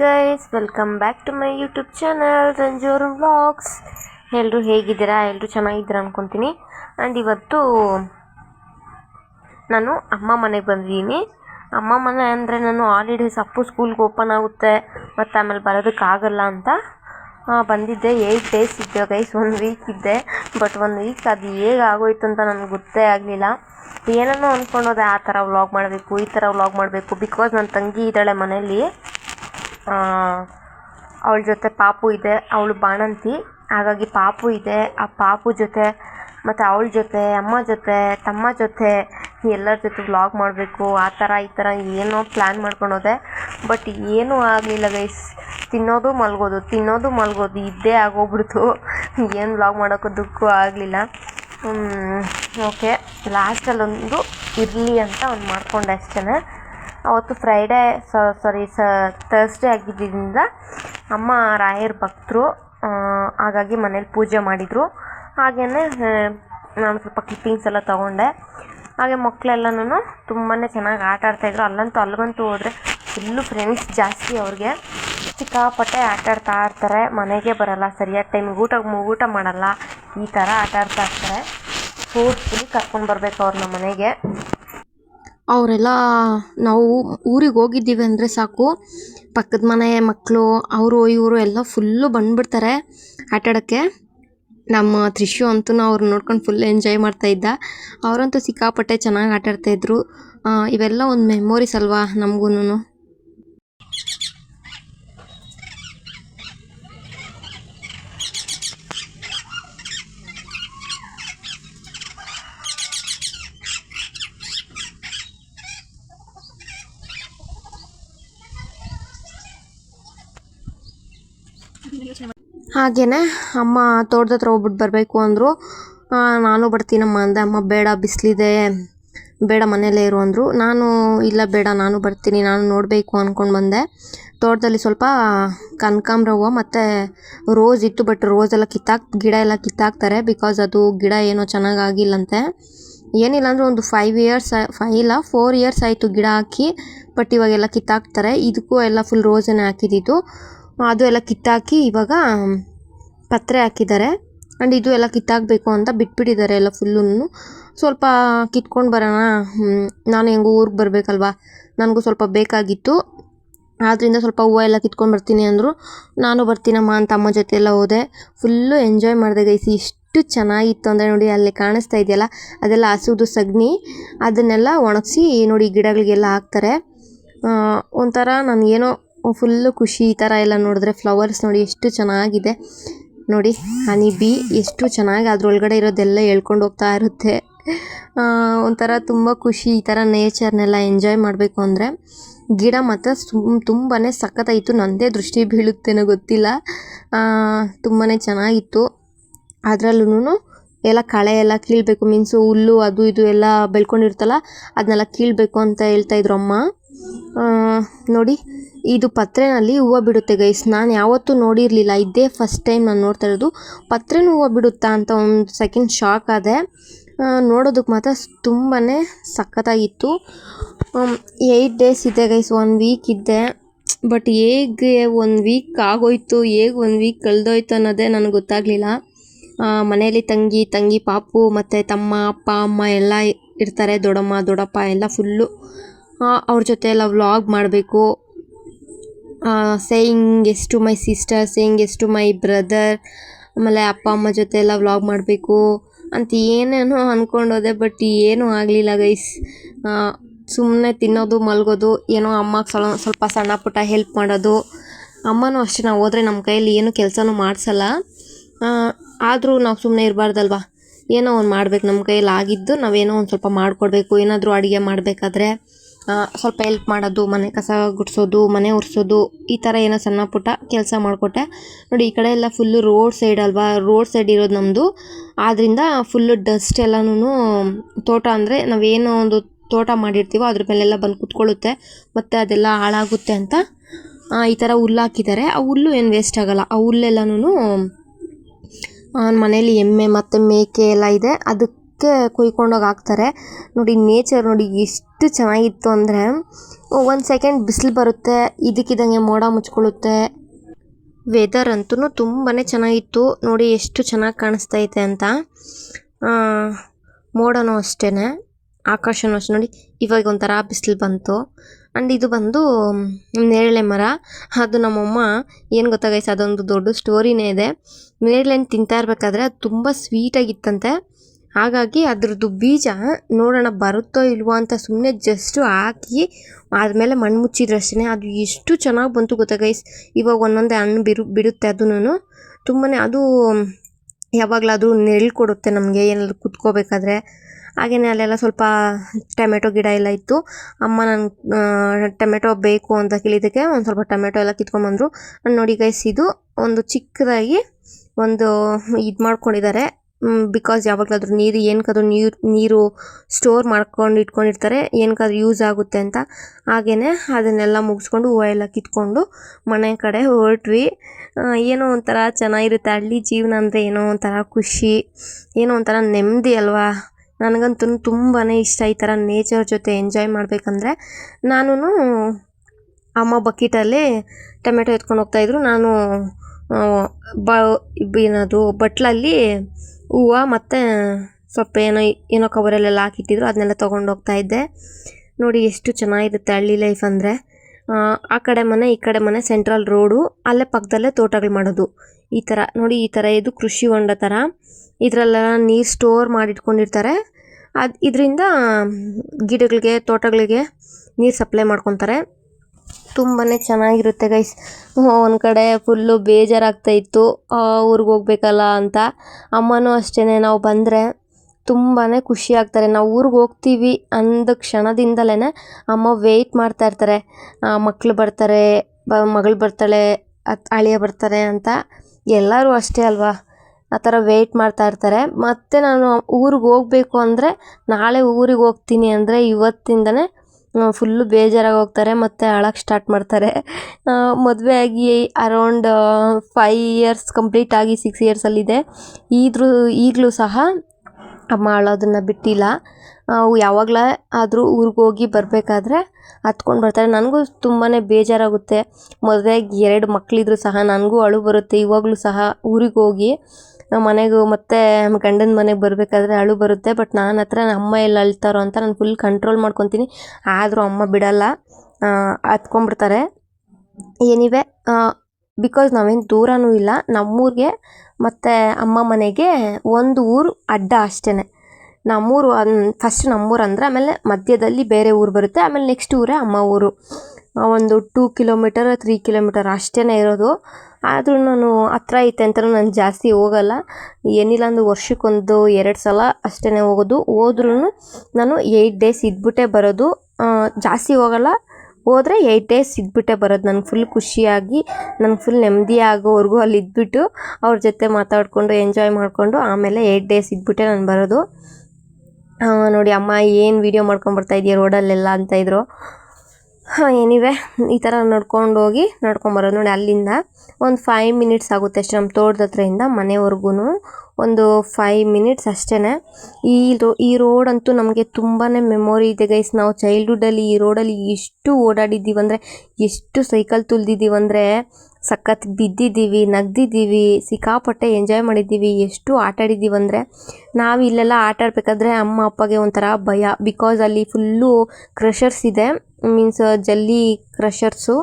Guys welcome back to my YouTube channel ರಂಜೋರ್ vlogs ಎಲ್ಲರೂ ಹೇಗಿದ್ದೀರಾ? ಎಲ್ಲರೂ ಚೆನ್ನಾಗಿದ್ದೀರಾ ಅಂದ್ಕೊತೀನಿ ಆ್ಯಂಡ್ ಇವತ್ತು ನಾನು ಅಮ್ಮ ಮನೆಗೆ ಬಂದಿದ್ದೀನಿ. ಅಮ್ಮ ಮನೆ ಅಂದರೆ ನಾನು ಹಾಲಿಡೇಸ್ ಅಪ್ಪು ಸ್ಕೂಲ್ಗೆ ಓಪನ್ ಆಗುತ್ತೆ. ಮತ್ತು ಆಮೇಲೆ ಬರೋದಕ್ಕಾಗಲ್ಲ ಅಂತ ಬಂದಿದ್ದೆ. ಏಯ್ಟ್ ಡೇಸ್ ಇದ್ದೆ ಗೈಸ್ ಒಂದು ವೀಕ್ ಇದ್ದೆ. ಬಟ್ ಒಂದು ವೀಕ್ ಅದು ಹೇಗೆ ಆಗೋಯ್ತು ಅಂತ ನನಗೆ ಗೊತ್ತೇ ಆಗಲಿಲ್ಲ. ಏನನ್ನೋ ಅಂದ್ಕೊಂಡೋದೆ ಆ ಥರ ವ್ಲಾಗ್ ಮಾಡಬೇಕು, ಈ ಥರ ವ್ಲಾಗ್ ಮಾಡಬೇಕು. ಬಿಕಾಸ್ ನನ್ನ ತಂಗಿ ಇದ್ದಾಳೆ ಮನೇಲಿ. ಅವಳ ಜೊತೆ ಪಾಪು ಇದೆ, ಅವಳು ಬಾಣಂತಿ. ಹಾಗಾಗಿ ಪಾಪು ಇದೆ, ಆ ಪಾಪು ಜೊತೆ ಮತ್ತು ಅವಳ ಜೊತೆ, ಅಮ್ಮ ಜೊತೆ, ತಮ್ಮ ಜೊತೆ ಎಲ್ಲರ ಜೊತೆ ವ್ಲಾಗ್ ಮಾಡಬೇಕು, ಆ ಥರ ಈ ಥರ ಏನೋ ಪ್ಲ್ಯಾನ್ ಮಾಡ್ಕೊಂಡು ಹೋದೆ ಬಟ್ ಏನೂ ಆಗಲಿಲ್ಲ ಗೈಸ್ ತಿನ್ನೋದು ಮಲ್ಗೋದು ತಿನ್ನೋದು ಮಲ್ಗೋದು, ಇದ್ದೇ ಆಗೋಗ್ಬಿಡ್ತು. ಏನು ವ್ಲಾಗ್ ಮಾಡೋಕ್ಕೂ ಆಗಲಿಲ್ಲ. ಓಕೆ ಲಾಸ್ಟಲ್ಲೊಂದು ಇರಲಿ ಅಂತ ಒಂದು ಮಾಡಿಕೊಂಡೆ ಅಷ್ಟೇ ಅವತ್ತು ಫ್ರೈಡೇ ಸಾರಿ ಸ ಥರ್ಸ್ಡೇ ಆಗಿದ್ದರಿಂದ ಅಮ್ಮ ರಾಯರ ಭಕ್ತರು ಹಾಗಾಗಿ ಮನೇಲಿ ಪೂಜೆ ಮಾಡಿದರು. ಹಾಗೆಯೇ ನಾನು ಸ್ವಲ್ಪ ಕ್ಲಿಪ್ಪಿಂಗ್ಸ್ ಎಲ್ಲ ತೊಗೊಂಡೆ. ಹಾಗೆ ಮಕ್ಕಳೆಲ್ಲನೂ ತುಂಬಾ ಚೆನ್ನಾಗಿ ಆಟ ಆಡ್ತಾಯಿದ್ರು ಅಲ್ಲಂತೂ ಅಲ್ಲಿಗಂತೂ ಹೋದರೆ ಫುಲ್ಲು ಫ್ರೆಂಡ್ಸ್ ಜಾಸ್ತಿ ಅವ್ರಿಗೆ. ಸಿಕ್ಕಾಪಟ್ಟೆ ಆಟ ಆಡ್ತಾ ಇರ್ತಾರೆ. ಮನೆಗೆ ಬರಲ್ಲ, ಸರಿಯಾದ ಟೈಮಿಗೆ ಊಟ ಊಟ ಮಾಡಲ್ಲ. ಈ ಥರ ಆಟ ಆಡ್ತಾ ಇರ್ತಾರೆ. ಫೋರ್ಸ್ಫುಲಿ ಕರ್ಕೊಂಡು ಬರಬೇಕು ಅವ್ರನ್ನ ಮನೆಗೆ. ಅವರೆಲ್ಲ ನಾವು ಊರಿಗೆ ಹೋಗಿದ್ದೀವಿ ಅಂದರೆ ಸಾಕು. ಪಕ್ಕದ ಮನೆ ಮಕ್ಕಳು ಅವರು, ಇವರು ಎಲ್ಲ ಫುಲ್ಲು ಬಂದುಬಿಡ್ತಾರೆ ಆಟಾಡೋಕ್ಕೆ. ನಮ್ಮ ತ್ರಿಶು ಅಂತೂ ಅವ್ರು ನೋಡ್ಕೊಂಡು ಫುಲ್ ಎಂಜಾಯ್ ಮಾಡ್ತಾ ಇದ್ದ. ಅವರಂತೂ ಸಿಕ್ಕಾಪಟ್ಟೆ ಚೆನ್ನಾಗಿ ಆಟಾಡ್ತಾಯಿದ್ರು ಇವೆಲ್ಲ ಒಂದು ಮೆಮೊರೀಸ್ ಅಲ್ವಾ ನಮಗೂ ಹಾಗೆಯೇ ಅಮ್ಮ ತೋಟದ ಹತ್ರ ಹೋಗ್ಬಿಟ್ಟು ಬರಬೇಕು ಅಂದರು. ನಾನು ಬರ್ತೀನಮ್ಮ ಅಂದೆ. ಅಮ್ಮ, ಬೇಡ, ಬಿಸಿಲಿದೆ. ಬೇಡ, ಮನೆಯಲ್ಲೇ ಇರು ಅಂದರು. ನಾನು, ಇಲ್ಲ, ಬೇಡ, ನಾನು ಬರ್ತೀನಿ. ನಾನು ನೋಡಬೇಕು ಅಂದ್ಕೊಂಡು ಬಂದೆ. ತೋಟದಲ್ಲಿ ಸ್ವಲ್ಪ ಕನಕಾಂಬ್ರ ಹೂವು ಮತ್ತು ರೋಸ್ ಇತ್ತು ಬಟ್ ರೋಸ್ ಎಲ್ಲ ಕಿತ್ತಾಕ್, ಗಿಡ ಎಲ್ಲ ಕಿತ್ತಾಕ್ತಾರೆ ಬಿಕಾಸ್ ಅದು ಗಿಡ ಏನೋ ಚೆನ್ನಾಗಿ ಆಗಿಲ್ಲಂತೆ. ಏನಿಲ್ಲ ಅಂದರೆ ಒಂದು ಫೈವ್ ಇಯರ್ಸ್ ಫೈವ್ ಇಲ್ಲ ಫೋರ್ ಇಯರ್ಸ್ ಆಯಿತು ಗಿಡ ಹಾಕಿ ಬಟ್ ಇವಾಗೆಲ್ಲ ಕಿತ್ತಾಕ್ತಾರೆ. ಇದಕ್ಕೂ ಎಲ್ಲ ಫುಲ್ ರೋಸನ್ನೇ ಹಾಕಿದ್ದಿದ್ದು ಅದು ಎಲ್ಲ ಕಿತ್ತಾಕಿ ಇವಾಗ ಪತ್ರೆ ಹಾಕಿದ್ದಾರೆ. ಆ್ಯಂಡ್ ಇದು ಎಲ್ಲ ಕಿತ್ತಾಕಬೇಕು ಅಂತ ಬಿಟ್ಬಿಟ್ಟಿದ್ದಾರೆ ಎಲ್ಲ ಫುಲ್ಲೂ ಸ್ವಲ್ಪ ಕಿತ್ಕೊಂಡು ಬರೋಣ ನಾನು ಹೆಂಗೋ ಊರಿಗೆ ಬರಬೇಕಲ್ವಾ? ನನಗೂ ಸ್ವಲ್ಪ ಬೇಕಾಗಿತ್ತು. ಆದ್ದರಿಂದ ಸ್ವಲ್ಪ ಹೂವು ಎಲ್ಲ ಕಿತ್ಕೊಂಡು ಬರ್ತೀನಿ ಅಂದರು. ನಾನು ಬರ್ತೀನಮ್ಮ ಅಂತ ಅಮ್ಮ ಜೊತೆ ಎಲ್ಲ ಹೋದೆ. ಫುಲ್ಲು ಎಂಜಾಯ್ ಮಾಡಿದೆ ಗೈಸಿ, ಇಷ್ಟು ಚೆನ್ನಾಗಿತ್ತು ಅಂದರೆ ನೋಡಿ ಅಲ್ಲಿ ಕಾಣಿಸ್ತಾ ಇದೆಯಲ್ಲ, ಅದೆಲ್ಲ ಹಸುದು ಸಗಣಿ. ಅದನ್ನೆಲ್ಲ ಒಣಗಿಸಿ ನೋಡಿ ಗಿಡಗಳಿಗೆಲ್ಲ ಹಾಕ್ತಾರೆ. ಒಂಥರ ನನಗೇನೋ ಫುಲ್ಲು ಖುಷಿ ಈ ಥರ ಎಲ್ಲ ನೋಡಿದ್ರೆ ಫ್ಲವರ್ಸ್ ನೋಡಿ ಎಷ್ಟು ಚೆನ್ನಾಗಿದೆ. ನೋಡಿ, ಹನಿ ಬಿ ಎಷ್ಟು ಚೆನ್ನಾಗಿ ಅದ್ರೊಳಗಡೆ ಇರೋದೆಲ್ಲ ಹೇಳ್ಕೊಂಡು ಹೋಗ್ತಾ ಇರುತ್ತೆ. ಒಂಥರ ತುಂಬ ಖುಷಿ ಈ ಥರ ನೇಚರ್ನೆಲ್ಲ ಎಂಜಾಯ್ ಮಾಡಬೇಕು ಅಂದರೆ ಗಿಡ ಮಾತ್ರ ತುಂಬಾ ಸಖತ್ತಾಯಿತು. ನನ್ನದೇ ದೃಷ್ಟಿ ಬೀಳುತ್ತೇನೋ ಗೊತ್ತಿಲ್ಲ. ತುಂಬಾ ಚೆನ್ನಾಗಿತ್ತು. ಅದರಲ್ಲೂ ಎಲ್ಲ ಕಳೆ ಎಲ್ಲ ಕೀಳಬೇಕು. ಮೀನ್ಸು ಹುಲ್ಲು ಅದು ಇದು ಎಲ್ಲ ಬೆಳ್ಕೊಂಡಿರ್ತಲ್ಲ, ಅದನ್ನೆಲ್ಲ ಕೀಳಬೇಕು ಅಂತ ಹೇಳ್ತಾಯಿದ್ರು ಅಮ್ಮ. ನೋಡಿ ಇದು ಪತ್ರೆನಲ್ಲಿ ಹೂವು ಬಿಡುತ್ತೆ ಗೈಸ್ ನಾನು ಯಾವತ್ತೂ ನೋಡಿರಲಿಲ್ಲ. ಇದೇ ಫಸ್ಟ್ ಟೈಮ್ ನಾನು ನೋಡ್ತಾ ಇರೋದು. ಪತ್ರೆನೂ ಹೂವು ಬಿಡುತ್ತಾ ಅಂತ ಒಂದು ಸೆಕೆಂಡ್ ಶಾಕ್ ಆದೆ. ನೋಡೋದಕ್ಕೆ ಮಾತ್ರ ತುಂಬಾ ಸಖತ್ತಾಗಿತ್ತು. ಏಯ್ಟ್ ಡೇಸ್ ಇದೆ ಗೈಸ್ ಒನ್ ವೀಕ್ ಇದ್ದೆ ಬಟ್ ಹೇಗೆ ಒಂದು ವೀಕ್ ಆಗೋಯ್ತು? ಹೇಗೆ ಒಂದು ವೀಕ್ ಕಳೆದೋಯ್ತು ಅನ್ನೋದೇ ನನಗೆ ಗೊತ್ತಾಗಲಿಲ್ಲ. ಮನೆಯಲ್ಲಿ ತಂಗಿ ತಂಗಿ ಪಾಪು, ಮತ್ತು ತಮ್ಮ, ಅಪ್ಪ, ಅಮ್ಮ ಎಲ್ಲ ಇರ್ತಾರೆ. ದೊಡ್ಡಮ್ಮ, ದೊಡ್ಡಪ್ಪ ಎಲ್ಲ ಫುಲ್ಲು ಅವ್ರ ಜೊತೆ ಎಲ್ಲ ವ್ಲಾಗ್ ಮಾಡಬೇಕು. Saying yes to my sister saying yes to my brother ಆಮೇಲೆ ಅಪ್ಪ, ಅಮ್ಮ ಜೊತೆ ಎಲ್ಲ ವ್ಲಾಗ್ ಮಾಡಬೇಕು ಅಂತ ಏನೇನೋ ಅಂದ್ಕೊಂಡೋದೆ ಬಟ್ ಏನೂ ಆಗಲಿಲ್ಲ ಗೈಸ್ ಸುಮ್ಮನೆ ತಿನ್ನೋದು, ಮಲಗೋದು, ಏನೋ ಅಮ್ಮಗೆ ಸ್ವಲ್ಪ ಸ್ವಲ್ಪ ಸಣ್ಣ ಪುಟ್ಟ ಹೆಲ್ಪ್ ಮಾಡೋದು. ಅಮ್ಮನೂ ಅಷ್ಟೇ, ನಾವು ಹೋದರೆ ನಮ್ಮ ಕೈಯಲ್ಲಿ ಏನು ಕೆಲಸನೂ ಮಾಡಿಸಲ್ಲ. ಆದರೂ ನಾವು ಸುಮ್ಮನೆ ಇರಬಾರ್ದಲ್ವ? ಏನೋ ಒಂದು ಮಾಡ್ಬೇಕು ನಮ್ಮ ಕೈಯಲ್ಲಿ ಆಗಿದ್ದು ನಾವೇನೋ ಒಂದು ಸ್ವಲ್ಪ ಮಾಡಿಕೊಡ್ಬೇಕು, ಏನಾದರೂ ಅಡುಗೆ ಮಾಡಬೇಕಾದ್ರೆ. ಸ್ವಲ್ಪ ಹೆಲ್ಪ್ ಮಾಡೋದು, ಮನೆ ಕಸ ಗುಡಿಸೋದು, ಮನೆ ಒರೆಸೋದು ಈ ಥರ ಏನೋ ಸಣ್ಣ ಪುಟ್ಟ ಕೆಲಸ ಮಾಡಿಕೊಟ್ಟೆ. ನೋಡಿ, ಈ ಕಡೆ ಎಲ್ಲ ಫುಲ್ಲು ರೋಡ್ ಸೈಡ್ ಅಲ್ವಾ? ರೋಡ್ ಸೈಡ್ ಇರೋದು ನಮ್ಮದು ಆದ್ದರಿಂದ ಫುಲ್ಲು ಡಸ್ಟ್ ಎಲ್ಲನೂ ತೋಟ ಅಂದರೆ ನಾವೇನೋ ಒಂದು ತೋಟ ಮಾಡಿರ್ತೀವೋ, ಅದ್ರ ಮೇಲೆಲ್ಲ ಬಂದು ಕುತ್ಕೊಳ್ಳುತ್ತೆ. ಮತ್ತು ಅದೆಲ್ಲ ಹಾಳಾಗುತ್ತೆ ಅಂತ ಈ ಥರ ಹುಲ್ಲು ಹಾಕಿದ್ದಾರೆ. ಆ ಹುಲ್ಲು ಏನು ವೇಸ್ಟ್ ಆಗೋಲ್ಲ. ಆ ಹುಲ್ಲೆಲ್ಲನೂ ಮನೇಲಿ ಎಮ್ಮೆ ಮತ್ತು ಮೇಕೆ ಎಲ್ಲ ಇದೆ. ಅದಕ್ಕೆ ಅಷ್ಟಕ್ಕೆ ಕುಯ್ಕೊಂಡೋಗಿ ಹಾಕ್ತಾರೆ. ನೋಡಿ ನೇಚರ್ ನೋಡಿ ಎಷ್ಟು ಚೆನ್ನಾಗಿತ್ತು ಅಂದರೆ ಒಂದು ಸೆಕೆಂಡ್ ಬಿಸಿಲು ಬರುತ್ತೆ ಇದಕ್ಕಿದ್ದಂಗೆ ಮೋಡ ಮುಚ್ಕೊಳ್ಳುತ್ತೆ. ವೆದರ್ ಅಂತೂ ತುಂಬಾ ಚೆನ್ನಾಗಿತ್ತು. ನೋಡಿ, ಎಷ್ಟು ಚೆನ್ನಾಗಿ ಕಾಣಿಸ್ತೈತೆ ಅಂತ. ಮೋಡನೂ ಅಷ್ಟೇ ಆಕಾಶನೂ ಅಷ್ಟೇ. ನೋಡಿ, ಇವಾಗ ಒಂಥರ ಬಿಸಿಲು ಬಂತು. ಆ್ಯಂಡ್ ಇದು ಬಂದು, ನೇರಳೆ ಮರ. ಅದು ನಮ್ಮಮ್ಮ, ಏನು ಗೊತ್ತಾಗೈತೆ ಅದೊಂದು ದೊಡ್ಡ ಸ್ಟೋರಿನೇ ಇದೆ. ನೇರಳೆ ತಿಂತಾ ಇರಬೇಕಾದ್ರೆ ಅದು ತುಂಬ ಸ್ವೀಟಾಗಿತ್ತಂತೆ ಹಾಗಾಗಿ ಅದ್ರದ್ದು ಬೀಜ ನೋಡೋಣ ಬರುತ್ತೋ ಇಲ್ವೋ ಅಂತ ಸುಮ್ಮನೆ ಜಸ್ಟು ಹಾಕಿ ಆದಮೇಲೆ ಮಣ್ಣು ಮುಚ್ಚಿದ್ರಷ್ಟೇ ಅದು ಎಷ್ಟು ಚೆನ್ನಾಗಿ ಬಂತು ಗೊತ್ತಾ ಗೈಸ್ ಇವಾಗ ಒಂದೊಂದೇ ಹಣ್ಣು ಬಿರು, ಬಿಡುತ್ತೆ ಅದೂ ತುಂಬಾ ಅದು ಯಾವಾಗಲಾದರೂ ನೆರಳು ಕೊಡುತ್ತೆ ನಮಗೆ, ಏನಾದರೂ ಕುತ್ಕೋಬೇಕಾದ್ರೆ. ಹಾಗೆಯೇ ಅಲ್ಲೆಲ್ಲ ಸ್ವಲ್ಪ ಟೊಮೆಟೊ ಗಿಡ ಎಲ್ಲ ಇತ್ತು. ಅಮ್ಮ ನಾನು ಟೊಮೆಟೊ ಬೇಕು ಅಂತ ಕೇಳಿದ್ದಕ್ಕೆ ಒಂದು ಸ್ವಲ್ಪ ಟೊಮೆಟೊ ಎಲ್ಲ ಕಿತ್ಕೊಂಡ್ಬಂದರು ನೋಡಿ ಗೈಸ್ ಇದು ಒಂದು ಚಿಕ್ಕದಾಗಿ ಒಂದು ಇದು ಮಾಡ್ಕೊಂಡಿದ್ದಾರೆ. ಬಿಕಾಸ್ ಯಾವಾಗಲಾದರೂ ನೀರು ಏನಕ್ಕಾದ್ರೂ ನೀರು ನೀರು ಸ್ಟೋರ್ ಮಾಡ್ಕೊಂಡು ಇಟ್ಕೊಂಡಿರ್ತಾರೆ ಏನಕ್ಕಾದ್ರೂ ಯೂಸ್ ಆಗುತ್ತೆ ಅಂತ. ಹಾಗೆಯೇ ಅದನ್ನೆಲ್ಲ ಮುಗಿಸ್ಕೊಂಡು ಹೂವು ಎಲ್ಲ ಕಿತ್ಕೊಂಡು ಮನೆ ಕಡೆ ಹೊರಟ್ವಿ. ಏನೋ ಒಂಥರ ಚೆನ್ನಾಗಿರುತ್ತೆ ಹಳ್ಳಿ ಜೀವನ ಅಂದರೆ, ಏನೋ ಒಂಥರ ಖುಷಿ, ಏನೋ ಒಂಥರ ನೆಮ್ಮದಿ ಅಲ್ವಾ? ನನಗಂತೂ ತುಂಬಾ ಇಷ್ಟ ಈ ಥರ ನೇಚರ್ ಜೊತೆ ಎಂಜಾಯ್ ಮಾಡಬೇಕಂದ್ರೆ. ನಾನು ಅಮ್ಮ ಬಕೆಟಲ್ಲಿ ಟೊಮೆಟೊ ಎತ್ಕೊಂಡು ಹೋಗ್ತಾಯಿದ್ರು ನಾನು ಬ, ಏನದು, ಬಟ್ಲಲ್ಲಿ ಹೂವು ಮತ್ತು ಸ್ವಲ್ಪ ಏನೋ ಏನೋ ಕವರಲ್ಲೆಲ್ಲ ಹಾಕಿಟ್ಟಿದ್ರು, ಅದನ್ನೆಲ್ಲ ತೊಗೊಂಡು ಹೋಗ್ತಾ ಇದ್ದೆ. ನೋಡಿ ಎಷ್ಟು ಚೆನ್ನಾಗಿರುತ್ತೆ ಹಳ್ಳಿ ಲೈಫ್ ಅಂದರೆ. ಆ ಕಡೆ ಮನೆ, ಈ ಕಡೆ ಮನೆ, ಸೆಂಟ್ರಲ್ ರೋಡು, ಅಲ್ಲೇ ಪಕ್ಕದಲ್ಲೇ ತೋಟಗಳು ಮಾಡೋದು. ಈ ಥರ, ನೋಡಿ ಈ ಥರ ಇದು ಕೃಷಿ ಹೊಂಡ ಥರ. ಇದರಲ್ಲೆಲ್ಲ ನೀರು ಸ್ಟೋರ್ ಮಾಡಿಟ್ಕೊಂಡಿರ್ತಾರೆ. ಅದು, ಇದರಿಂದ ಗಿಡಗಳಿಗೆ, ತೋಟಗಳಿಗೆ ನೀರು ಸಪ್ಲೈ ಮಾಡ್ಕೊತಾರೆ. ತುಂಬಾ ಚೆನ್ನಾಗಿರುತ್ತೆ ಗೈಸ್ ಒಂದು ಕಡೆ ಫುಲ್ಲು ಬೇಜಾರಾಗ್ತಾ ಇತ್ತು. ಊರಿಗೆ ಹೋಗ್ಬೇಕಲ್ಲ ಅಂತ. ಅಮ್ಮನೂ ಅಷ್ಟೇ ನಾವು ಬಂದರೆ ತುಂಬಾ ಖುಷಿ ಆಗ್ತಾರೆ. ನಾವು ಊರಿಗೆ ಹೋಗ್ತೀವಿ ಅಂದ ಕ್ಷಣದಿಂದಲೇ ಅಮ್ಮ ವೆಯ್ಟ್ ಮಾಡ್ತಾ ಇರ್ತಾರೆ. ಮಕ್ಕಳು ಬರ್ತಾರೆ, ಬ, ಮಗಳು ಬರ್ತಾಳೆ, ಅತ್, ಅಳಿಯ ಬರ್ತಾರೆ ಅಂತ. ಎಲ್ಲರೂ ಅಷ್ಟೇ ಅಲ್ವಾ? ಆ ಥರ ವೆಯ್ಟ್ ಮಾಡ್ತಾ ಇರ್ತಾರೆ. ಮತ್ತು ನಾನು ಊರಿಗೆ ಹೋಗಬೇಕು ಅಂದರೆ ನಾಳೆ ಊರಿಗೆ ಹೋಗ್ತೀನಿ ಅಂದರೆ ಇವತ್ತಿಂದನೇ ಫುಲ್ಲು ಬೇಜಾರಾಗಿ ಹೋಗ್ತಾರೆ, ಮತ್ತು ಅಳಕ್ಕೆ ಸ್ಟಾರ್ಟ್ ಮಾಡ್ತಾರೆ. ಮದುವೆ ಆಗಿ ಅರೌಂಡ್ ಫೈ ಇಯರ್ಸ್ ಕಂಪ್ಲೀಟ್ ಆಗಿ ಸಿಕ್ಸ್ ಇಯರ್ಸಲ್ಲಿದೆ ಈದ್ರು, ಈಗಲೂ ಸಹ ಅಮ್ಮ ಅಳೋದನ್ನು ಬಿಟ್ಟಿಲ್ಲ. ಯಾವಾಗಲೇ ಆದರೂ ಹೋಗಿ ಬರಬೇಕಾದ್ರೆ ಹತ್ಕೊಂಡು ಬರ್ತಾರೆ. ನನಗೂ ತುಂಬಾ ಬೇಜಾರಾಗುತ್ತೆ. ಮದುವೆಯಾಗಿ ಎರಡು ಮಕ್ಕಳಿದ್ರು ಸಹ, ನನಗೂ ಅಳು ಬರುತ್ತೆ. ಇವಾಗಲೂ ಸಹ ಊರಿಗೆ ಹೋಗಿ ಮನೆಗೂ ಮತ್ತೆ ಗಂಡನ ಮನೆಗೆ ಬರಬೇಕಾದ್ರೆ ಅಳು ಬರುತ್ತೆ. ಬಟ್ ನಾನು ಹತ್ರ ಅಮ್ಮ ಎಲ್ಲಿ ಅಳ್ತಾರೋ ಅಂತ ನಾನು ಫುಲ್ ಕಂಟ್ರೋಲ್ ಮಾಡ್ಕೊತೀನಿ. ಆದರೂ ಅಮ್ಮ ಬಿಡಲ್ಲ. ಹತ್ಕೊಂಡ್ಬಿಡ್ತಾರೆ. ಏನಿವೆ ಬಿಕಾಸ್ ನಾವೇನು ದೂರನೂ ಇಲ್ಲ, ನಮ್ಮೂರಿಗೆ ಮತ್ತು ಅಮ್ಮ ಮನೆಗೆ ಒಂದು ಊರು ಅಡ್ಡ ಅಷ್ಟೇ ನಮ್ಮೂರು ಅನ್ ಫಸ್ಟ್ ನಮ್ಮೂರು ಅಂದರೆ ಆಮೇಲೆ ಮಧ್ಯದಲ್ಲಿ ಬೇರೆ ಊರು ಬರುತ್ತೆ. ಆಮೇಲೆ ನೆಕ್ಸ್ಟ್ ಊರೇ ಅಮ್ಮ ಊರು. ಒಂದು ಟೂ ಕಿಲೋಮೀಟರ್ ತ್ರೀ ಕಿಲೋಮೀಟರ್ ಅಷ್ಟೇ ಇರೋದು. ಆದರೂ ನಾನು ಹತ್ರ ಐತೆ ಅಂತ ನಾನು ಜಾಸ್ತಿ ಹೋಗಲ್ಲ. ಏನಿಲ್ಲ ಅಂದ್ರೆ ವರ್ಷಕ್ಕೊಂದು ಎರಡು ಸಲ ಅಷ್ಟೇ ಹೋಗೋದು. ಹೋದ್ರೂ ನಾನು ಏಯ್ಟ್ ಡೇಸ್ ಇದ್ಬಿಟ್ಟೇ ಬರೋದು. ಜಾಸ್ತಿ ಹೋಗಲ್ಲ. ಹೋದರೆ ಏಯ್ಟ್ ಡೇಸ್ ಇದ್ಬಿಟ್ಟೇ ಬರೋದು. ನನಗೆ ಫುಲ್ ಖುಷಿಯಾಗಿ, ನನಗೆ ಫುಲ್ ನೆಮ್ಮದಿ ಆಗೋವರೆಗೂ ಅಲ್ಲಿ ಇದ್ಬಿಟ್ಟು ಅವ್ರ ಜೊತೆ ಮಾತಾಡಿಕೊಂಡು ಎಂಜಾಯ್ ಮಾಡಿಕೊಂಡು ಆಮೇಲೆ ಏಯ್ಟ್ ಡೇಸ್ ಇದ್ಬಿಟ್ಟೆ ನಾನು ಬರೋದು. ನೋಡಿ ಅಮ್ಮ ಏನು ವೀಡಿಯೋ ಮಾಡ್ಕೊಂಬರ್ತಾ ಇದೆಯಾ ರೋಡಲ್ಲೆಲ್ಲ ಅಂತ ಇದ್ರು. ಹಾಂ, ಏನಿವೆ? ಈ ಥರ ನಡ್ಕೊಂಡು ಹೋಗಿ ನಡ್ಕೊಂಬರೋದು ನೋಡಿ, ಅಲ್ಲಿಂದ ಒಂದು ಫೈವ್ ಮಿನಿಟ್ಸ್ ಆಗುತ್ತೆ ಅಷ್ಟೇ ನಮ್ಮ ತೋಟದ ಹತ್ರದಿಂದ ಮನೆವರೆಗೂ ಒಂದು ಫೈವ್ ಮಿನಿಟ್ಸ್ ಅಷ್ಟೇ ಈ ರೋ, ಈ ರೋಡ್ ಅಂತೂ ನಮಗೆ ತುಂಬಾ ಮೆಮೊರಿ ಇದೆ ಗೈಸ್ ನಾವು ಚೈಲ್ಡ್ಹುಡ್ಡಲ್ಲಿ ಈ ರೋಡಲ್ಲಿ ಎಷ್ಟು ಓಡಾಡಿದ್ದೀವಿ ಅಂದರೆ, ಎಷ್ಟು ಸೈಕಲ್ ತುಳಿದಿದ್ದೀವಿ ಅಂದರೆ, ಸಖತ್ ಬಿದ್ದಿದ್ದೀವಿ, ನಗ್ದಿದ್ದೀವಿ, ಸಿಕ್ಕಾಪಟ್ಟೆ ಎಂಜಾಯ್ ಮಾಡಿದ್ದೀವಿ, ಎಷ್ಟು ಆಟಾಡಿದ್ದೀವಿ ಅಂದರೆ, ನಾವು ಇಲ್ಲೆಲ್ಲ ಆಟ ಆಡಬೇಕಾದ್ರೆ ಅಮ್ಮ, ಅಪ್ಪಗೆ ಒಂಥರ ಭಯ. ಬಿಕಾಸ್ ಅಲ್ಲಿ ಫುಲ್ಲು ಕ್ರಷರ್ಸ್ ಇದೆ. ಮೀನ್ಸ್ ಜಲ್ಲಿ ಕ್ರಷರ್ಸು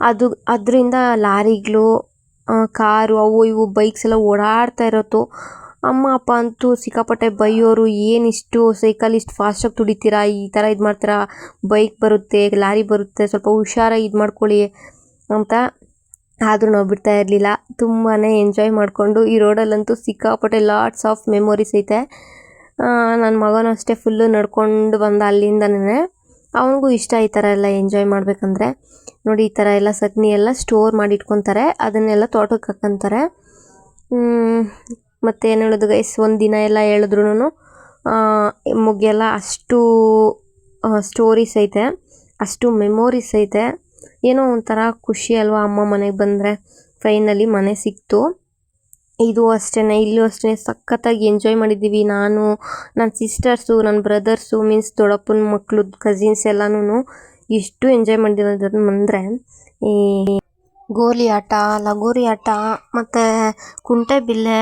ಅದು, ಅದರಿಂದ ಲಾರಿಗಳು ಕಾರು, ಅವು ಇವು ಬೈಕ್ಸ್ ಎಲ್ಲ ಓಡಾಡ್ತಾ ಇರೋದು ಅಮ್ಮ, ಅಪ್ಪ ಅಂತೂ ಸಿಕ್ಕಾಪಟ್ಟೆ ಬೈಯೋರು ಏನಿಷ್ಟು ಸೈಕಲ್ ಇಷ್ಟು ಫಾಸ್ಟಾಗಿ ತುಡಿತೀರಾ ಈ ಥರ ಇದು ಮಾಡ್ತೀರಾ? ಬೈಕ್ ಬರುತ್ತೆ, ಲಾರಿ ಬರುತ್ತೆ, ಸ್ವಲ್ಪ ಹುಷಾರಾಗಿ ಇದು ಮಾಡ್ಕೊಳ್ಳಿ ಅಂತ ಆದರೂ ನಾವು ಬಿಡ್ತಾ ಇರಲಿಲ್ಲ. ತುಂಬಾ ಎಂಜಾಯ್ ಮಾಡಿಕೊಂಡು ಈ ರೋಡಲ್ಲಂತೂ ಸಿಕ್ಕಾಪಟ್ಟೆ ಲಾಟ್ಸ್ ಆಫ್ ಮೆಮೊರೀಸ್ ಐತೆ. ನನ್ನ ಮಗನೂ ಅಷ್ಟೇ ಫುಲ್ಲು ನಡ್ಕೊಂಡು ಬಂದ ಅಲ್ಲಿಂದನೇ. ಅವನಿಗೂ ಇಷ್ಟ ಈ ಥರ ಎಲ್ಲ ಎಂಜಾಯ್ ಮಾಡಬೇಕಂದ್ರೆ. ನೋಡಿ, ಈ ಥರ ಎಲ್ಲ ಸಗಣಿ ಎಲ್ಲ ಸ್ಟೋರ್ ಮಾಡಿ ಇಟ್ಕೊತಾರೆ ಅದನ್ನೆಲ್ಲ ತೋಟಕ್ಕೆ ಹಾಕೊತಾರೆ ಮತ್ತು ಏನು ಹೇಳೋದು ಗೈಸ್ ಒಂದು ದಿನ ಎಲ್ಲ ಹೇಳಿದ್ರು ಮುಗಿಯಲ್ಲ, ಅಷ್ಟು ಸ್ಟೋರೀಸ್ ಐತೆ. ಅಷ್ಟು ಮೆಮೊರೀಸ್ ಐತೆ. ಏನೋ ಒಂಥರ ಖುಷಿ ಅಲ್ವಾ ಅಮ್ಮ ಮನೆಗೆ ಬಂದರೆ. ಫೈನಲಿ ಮನೆ ಸಿಕ್ತು. ಇದು ಅಷ್ಟೇ ಇಲ್ಲೂ ಅಷ್ಟೇ ಸಖತ್ತಾಗಿ ಎಂಜಾಯ್ ಮಾಡಿದ್ದೀವಿ. ನಾನು ನನ್ನ ಸಿಸ್ಟರ್ಸು ನನ್ನ ಬ್ರದರ್ಸು ಮೀನ್ಸ್ ದೊಡ್ಡಪ್ಪನ ಮಕ್ಕಳು ಕಸಿನ್ಸ್ ಎಲ್ಲನೂ ಎಷ್ಟು ಎಂಜಾಯ್ ಮಾಡಿದ್ದೀವಿ ಅಂದರೆ ಈ ಗೋಲಿ ಆಟ, ಲಗೋರಿ ಆಟ, ಮತ್ತು ಕುಂಟೆಬಿಲ್ಲೆ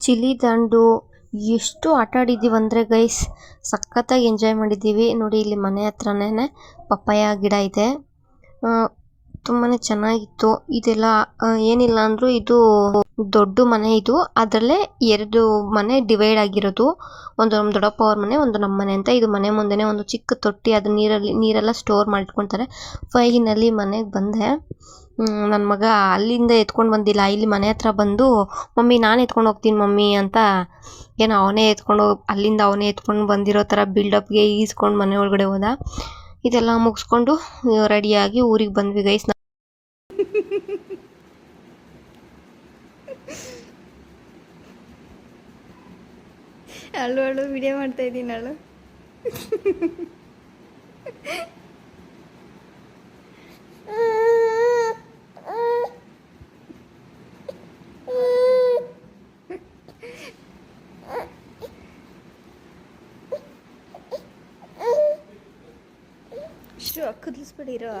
ಚಿಲಿ ದಂಡು, ಎಷ್ಟು ಆಟ ಆಡಿದ್ದೀವಿ ಅಂದರೆ ಗೈಸ್ ಸಖತ್ತಾಗಿ ಎಂಜಾಯ್ ಮಾಡಿದ್ದೀವಿ. ನೋಡಿ, ಇಲ್ಲಿ ಮನೆ ಹತ್ರನೇ ಪಪ್ಪಾಯ ಗಿಡ ಇದೆ. ತುಂಬಾ ಚೆನ್ನಾಗಿತ್ತು. ಇದೆಲ್ಲ ಏನಿಲ್ಲ ಅಂದ್ರು ಇದು ದೊಡ್ಡ ಮನೆ ಇದು. ಅದರಲ್ಲೇ ಎರಡು ಮನೆ ಡಿವೈಡ್ ಆಗಿರೋದು. ಒಂದು ನಮ್ಮ ದೊಡ್ಡಪ್ಪ ಅವ್ರ ಮನೆ, ಒಂದು ನಮ್ಮ ಮನೆ ಅಂತ. ಇದು ಮನೆ ಮುಂದೆನೇ ಒಂದು ಚಿಕ್ಕ ತೊಟ್ಟಿ, ಅದು ನೀರಲ್ಲಿ, ನೀರೆಲ್ಲ ಸ್ಟೋರ್ ಮಾಡಿಟ್ಕೊಳ್ತಾರೆ ಫೈನಲ್ಲಿ ಮನೆಗೆ ಬಂದೆ. ನನ್ನ ಮಗ ಅಲ್ಲಿಂದ ಎತ್ಕೊಂಡು ಬಂದಿಲ್ಲ. ಇಲ್ಲಿ ಮನೆ ಹತ್ರ ಬಂದು, ಮಮ್ಮಿ, ನಾನು ಎತ್ಕೊಂಡು ಹೋಗ್ತೀನಿ ಮಮ್ಮಿ ಅಂತ ಏನೋ ಅವನೇ ಎತ್ಕೊಂಡು ಅಲ್ಲಿಂದ ಅವನೇ ಎತ್ಕೊಂಡು ಬಂದಿರೋ ಥರ ಬಿಲ್ಡಪ್ಗೆ ಈಸ್ಕೊಂಡು ಮನೆ ಒಳಗಡೆ ಹೋದ. ಇದೆಲ್ಲ ಮುಗಿಸ್ಕೊಂಡು, ರೆಡಿಯಾಗಿ ಊರಿಗೆ ಬಂದ್ವಿ ಗೈಸ್ ಅಳು ಅಳು ವಿಡಿಯೋ ಮಾಡ್ತಾ ಇದ್ದೀನಿ ಅಳು. ಶೋ ಕುದಿಸ್ಬಿಡಿ ಇರೋ.